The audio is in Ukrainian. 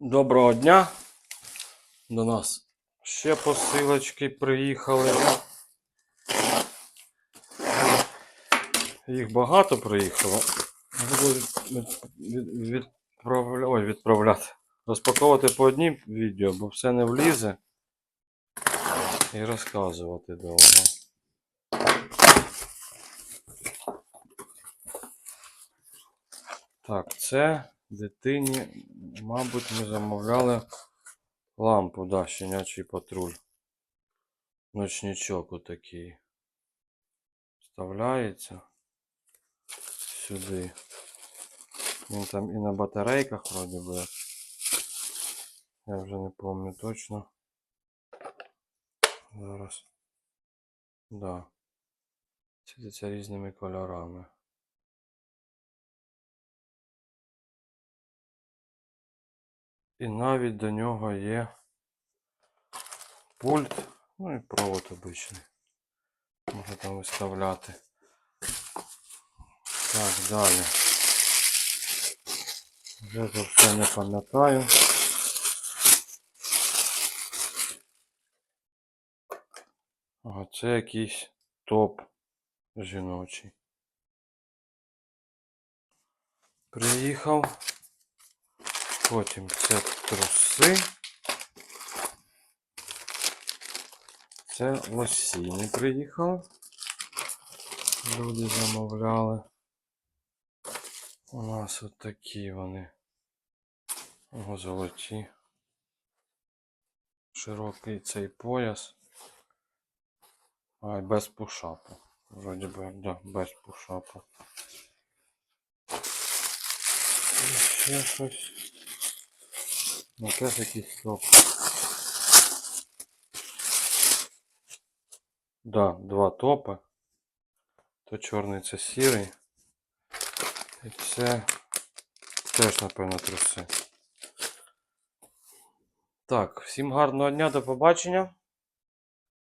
Доброго дня. До нас ще посилочки приїхали. Їх багато приїхало. Буду від- від- відправля... Ой, відправляти. Розпаковувати по одній відео, бо все не влізе. І розказувати довго. Так, це дитині, мабуть, ми замовляли лампу, да, щенячий патруль. Ночничок отакий. Вставляється сюди. Він там і на батарейках вроді би. Я вже не пам'ятаю точно. Зараз. Да. Світиться різними кольорами. І навіть до нього є пульт, ну і провод обичний. Можна там виставляти. Так, далі. Вже за все не пам'ятаю. Ага, це якийсь топ жіночий. Приїхав. Потім це труси. Це лосіни приїхали. Люди замовляли. У нас от такі вони. О, золоті. Широкий цей пояс. А, без пушапу. Вроді би, да, без пушапу. І ще щось. Ну, теж якийсь топ. Да, два топи. То чорний це сірий. І це теж, напевно, труси. Так, всім гарного дня, до побачення.